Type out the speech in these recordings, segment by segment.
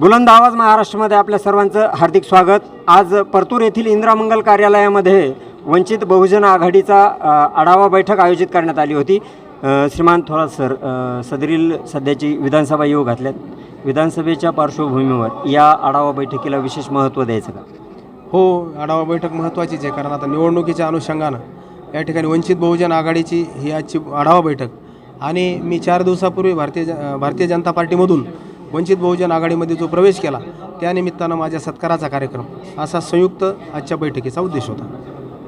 बुलंद आवाज महाराष्ट्रामध्ये आपल्या सर्वांचं हार्दिक स्वागत. आज परतूर येथील इंदिरामंगल कार्यालयामध्ये वंचित बहुजन आघाडीचा आढावा बैठक आयोजित करण्यात आली होती. श्रीमान थोरात सर सदरील सध्याची विधानसभा येऊ घातल्यात. विधानसभेच्या पार्श्वभूमीवर या आढावा बैठकीला विशेष महत्त्व द्यायचं का? हो आढावा बैठक महत्त्वाचीच आहे कारण आता निवडणुकीच्या अनुषंगानं या ठिकाणी वंचित बहुजन आघाडीची ही आजची आढावा बैठक. आणि मी चार दिवसापूर्वी भारतीय ज भारतीय जनता पार्टीमधून वंचित बहुजन आघाडीमध्ये जो प्रवेश केला त्यानिमित्तानं माझ्या सत्काराचा कार्यक्रम असा संयुक्त आजच्या बैठकीचा उद्देश होता.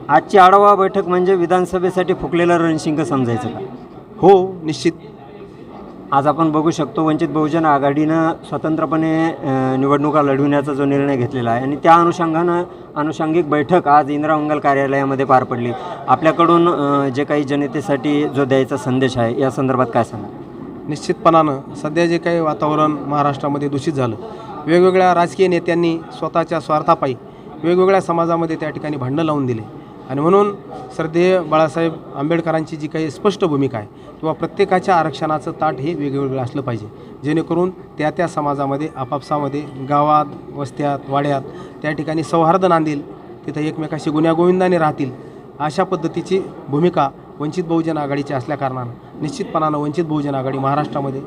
आजची आढावा बैठक म्हणजे विधानसभेसाठी फुकलेलं रणशिंग समजायचं का? हो निश्चित. आज आपण बघू शकतो वंचित बहुजन आघाडीनं स्वतंत्रपणे निवडणुका लढविण्याचा जो निर्णय घेतलेला आहे आणि त्या अनुषंगानं अनुषंगिक बैठक आज इंदिरा मंगल कार्यालयामध्ये पार पडली. आपल्याकडून जे काही जनतेसाठी जो द्यायचा संदेश आहे या संदर्भात काय सांगा निश्चितपणानं सध्या जे काही वातावरण महाराष्ट्रामध्ये दूषित झालं वेगवेगळ्या राजकीय नेत्यांनी स्वतःच्या स्वार्थापायी वेगवेगळ्या समाजामध्ये त्या ठिकाणी भांडणं लावून दिले. आणि म्हणून श्रद्धेय बाळासाहेब आंबेडकरांची जी काही स्पष्ट भूमिका आहे किंवा प्रत्येकाच्या आरक्षणाचं ताट हे वेगवेगळं असलं पाहिजे जेणेकरून त्या त्या समाजामध्ये आपापसामध्ये गावात वस्त्यात वाड्यात त्या ठिकाणी सौहार्द नांदेल तिथं एकमेकाशी गुण्यागोविंदाने राहतील अशा पद्धतीची भूमिका वंचित बहुजन आघाडीची असल्याकारणानं निश्चितपणानं वंचित बहुजन आघाडी महाराष्ट्रामध्ये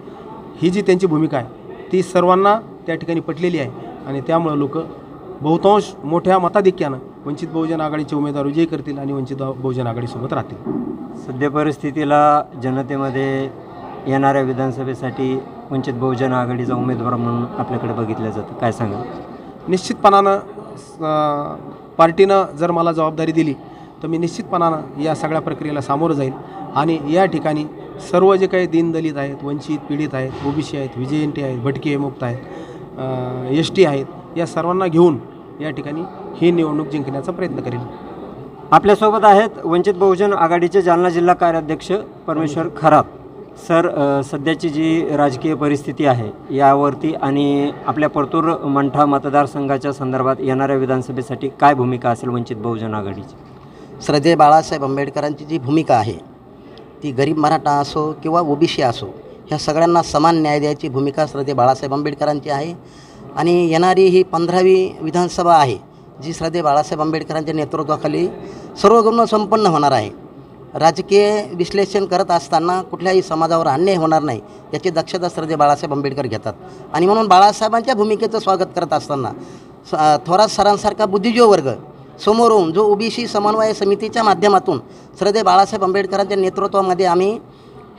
ही जी त्यांची भूमिका आहे ती सर्वांना त्या ठिकाणी पटलेली आहे. आणि त्यामुळं लोक बहुतांश मोठ्या मताधिक्यानं वंचित बहुजन आघाडीचे उमेदवार विजयी करतील आणि वंचित बहुजन आघाडीसोबत राहतील. सध्या परिस्थितीला जनतेमध्ये येणाऱ्या विधानसभेसाठी वंचित बहुजन आघाडीचा उमेदवार म्हणून आपल्याकडे बघितलं जातं. काय सांगा निश्चितपणानं पार्टीनं जर मला जबाबदारी दिली तर मी निश्चितपणानं या सगळ्या प्रक्रियेला सामोरं जाईल आणि या ठिकाणी सर्व जे काही दीनदलित आहेत वंचित पीडित आहेत ओबीसी आहेत विजयंती आहेत भटके मुक्त आहेत एस टी आहेत या सर्वांना घेऊन या ठिकाणी ही निवडणूक जिंकण्याचा प्रयत्न करेल आपल्यासोबत आहेत वंचित बहुजन आघाडीचे जालना जिल्हा कार्याध्यक्ष परमेश्वर खरात. सर सध्याची जी राजकीय परिस्थिती आहे यावरती आणि आपल्या परतूर मंठा मतदारसंघाच्या संदर्भात येणाऱ्या विधानसभेसाठी काय भूमिका असेल वंचित बहुजन आघाडीची? श्रद्धे बाळासाहेब आंबेडकरांची जी भूमिका आहे ती गरीब मराठा असो किंवा ओबीसी असो ह्या सगळ्यांना समान न्याय द्यायची भूमिका श्रद्धे बाळासाहेब आंबेडकरांची आहे. आणि येणारी ही पंधरावी विधानसभा आहे जी श्रद्धे बाळासाहेब आंबेडकरांच्या नेतृत्वाखाली सर्वगुण संपन्न होणार आहे. राजकीय विश्लेषण करत असताना कुठल्याही समाजावर अन्याय होणार नाही याची दक्षता श्रद्धे बाळासाहेब आंबेडकर घेतात. आणि म्हणून बाळासाहेबांच्या भूमिकेचं स्वागत करत असताना थोरात सरांसारखा बुद्धिजीव वर्ग समोरून जो ओबीसी समन्वय समितीच्या माध्यमातून श्रद्धे बाळासाहेब आंबेडकरांच्या नेतृत्वामध्ये आम्ही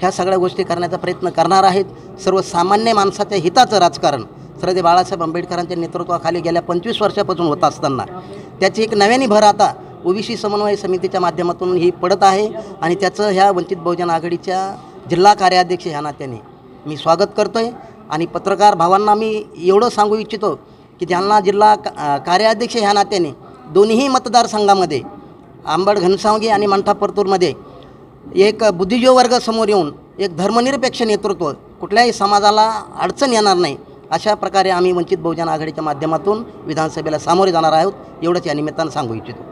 ह्या सगळ्या गोष्टी करण्याचा प्रयत्न करणार आहेत. सर्वसामान्य माणसाच्या हिताचं राजकारण श्रद्धे बाळासाहेब आंबेडकरांच्या नेतृत्वाखाली गेल्या पंचवीस वर्षापासून होत असताना. त्याची एक नव्याने भर आता ओबीसी समन्वय समितीच्या माध्यमातून ही पडत आहे आणि त्याचं ह्या वंचित बहुजन आघाडीच्या जिल्हा कार्याध्यक्ष ह्या नात्याने मी स्वागत करतो आहे आणि पत्रकार भावांना मी एवढं सांगू इच्छितो की ज्यांना जिल्हा का- कार्याध्यक्ष ह्या नात्याने दोन्ही मतदारसंघामध्ये आंबड घनसावंगी आणि मंठा परतूरमध्ये एक बुद्धिजीव वर्ग समोर येऊन एक धर्मनिरपेक्ष नेतृत्व कुठल्याही समाजाला अडचण येणार नाही अशा प्रकारे आम्ही वंचित बहुजन आघाडीच्या माध्यमातून विधानसभेला सामोरे जाणार आहोत एवढंच या निमित्तानं सांगू इच्छितो.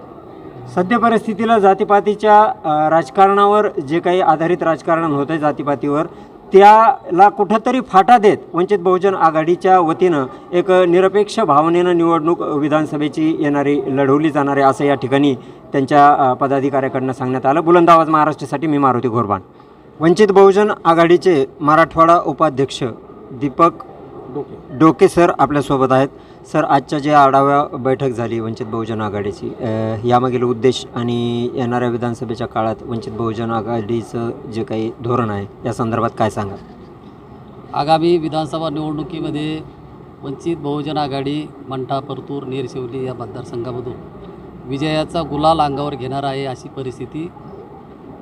सध्या परिस्थितीला जातीपातीच्या राजकारणावर जे काही आधारित राजकारण होतं आहे जातीपातीवर त्याला कुठंतरी फाटा देत वंचित बहुजन आघाडीच्या वतीनं एक निरपेक्ष भावनेनं निवडणूक विधानसभेची येणारी लढवली जाणार आहे असं या ठिकाणी त्यांच्या पदाधिकाऱ्याकडनं सांगण्यात आलं. बुलंद आवाज महाराष्ट्रासाठी मी मारुती घोरबाण. वंचित बहुजन आघाडीचे मराठवाडा उपाध्यक्ष दीपक डोके. डोके सर आपल्यासोबत आहेत. सर आजच्या जे आढावा बैठक झाली वंचित बहुजन आघाडीची यामागील उद्देश आणि येणाऱ्या विधानसभेच्या काळात वंचित बहुजन आघाडीचं जे काही धोरण आहे या संदर्भात काय सांगा आगामी विधानसभा निवडणुकीमध्ये वंचित बहुजन आघाडी मंठा परतूर नेरशिवली या मतदारसंघामधून विजयाचा गुलाल अंगावर घेणार आहे अशी परिस्थिती.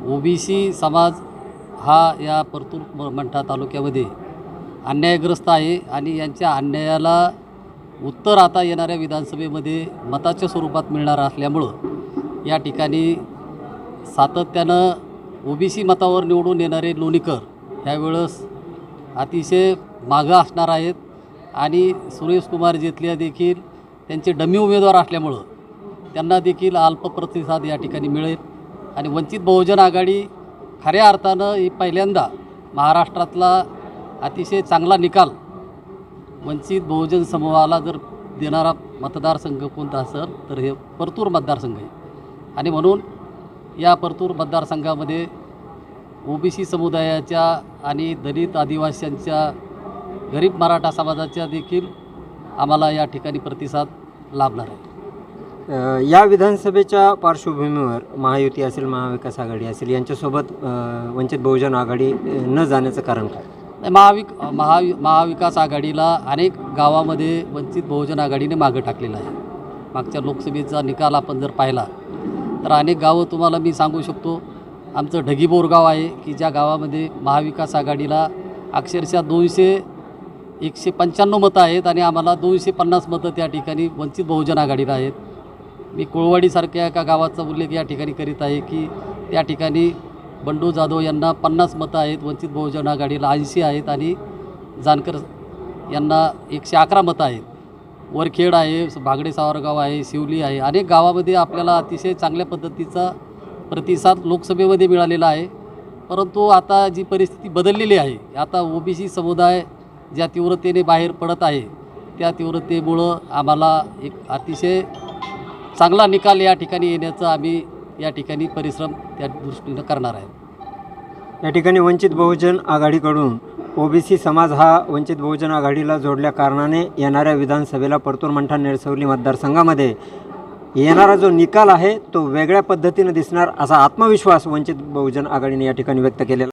ओबीसी समाज हा या परतूर म- मंठा तालुक्यामध्ये अन्यायग्रस्त आहे आणि यांच्या अन्यायाला उत्तर आता येणाऱ्या विधानसभेमध्ये मताच्या स्वरूपात मिळणार असल्यामुळं या ठिकाणी सातत्यानं ओबीसी मतावर निवडून येणारे लोणीकर ह्यावेळेस अतिशय मागं असणार आहेत आणि सुरेश कुमार देखील त्यांचे डमी उमेदवार असल्यामुळं त्यांना देखील अल्प प्रतिसाद या ठिकाणी मिळेल. आणि वंचित बहुजन आघाडी खऱ्या अर्थानं ही पहिल्यांदा महाराष्ट्रातला अतिशय चांगला निकाल वंचित बहुजन समूहाला जर देणारा मतदारसंघ कोणता असेल तर हे परतूर मतदारसंघ आहे. आणि म्हणून या परतूर मतदारसंघामध्ये ओबीसी समुदायाच्या आणि दलित आदिवासींच्या गरीब मराठा समाजाच्या देखील आम्हाला या ठिकाणी प्रतिसाद लाभणार आहे. या विधानसभेच्या पार्श्वभूमीवर महायुती असेल महाविकास आघाडी असेल यांच्यासोबत वंचित बहुजन आघाडी न जाण्याचं कारण काय? महाविक महावि महाविकास आघाडीला अनेक गावामध्ये वंचित बहुजन आघाडीने मागं टाकलेलं आहे. मागच्या लोकसभेचा निकाल आपण जर पाहिला तर अनेक गावं तुम्हाला मी सांगू शकतो आमचं ढगीबोर गाव आहे की ज्या गावामध्ये महाविकास आघाडीला अक्षरशः दोनशे एकशे पंच्याण्णव मतं आहेत आणि आम्हाला दोनशे पन्नास मतं त्या ठिकाणी वंचित बहुजन आघाडीला आहेत. मी कोळवाडीसारख्या एका गावाचा उल्लेख या ठिकाणी करीत आहे की त्या ठिकाणी बंडू जाधव यांना पन्नास मतं आहेत वंचित बहुजन आघाडीला ऐंशी आहेत आणि जानकर यांना एकशे अकरा मतं आहेत. वरखेड आहे भागडे सावरगाव आहे शिवली आहे. अनेक गावामध्ये आपल्याला अतिशय चांगल्या पद्धतीचा प्रतिसाद लोकसभेमध्ये मिळालेला आहे. परंतु आता जी परिस्थिती बदललेली आहे आता ओबीसी समुदाय ज्या तीव्रतेने बाहेर पडत आहे त्या तीव्रतेमुळं आम्हाला एक अतिशय चांगला निकाल या ठिकाणी येण्याचा आम्ही या ठिकाणी परिश्रम त्या दृष्टीनं करणार आहे. या ठिकाणी वंचित बहुजन आघाडीकडून ओबीसी समाज हा वंचित बहुजन आघाडीला जोडल्या कारणाने येणाऱ्या विधानसभेला परतूर मंठा निरसवली मतदारसंघामध्ये येणारा जो निकाल आहे तो वेगळ्या पद्धतीनं दिसणार असा आत्मविश्वास वंचित बहुजन आघाडीने या ठिकाणी व्यक्त केलेला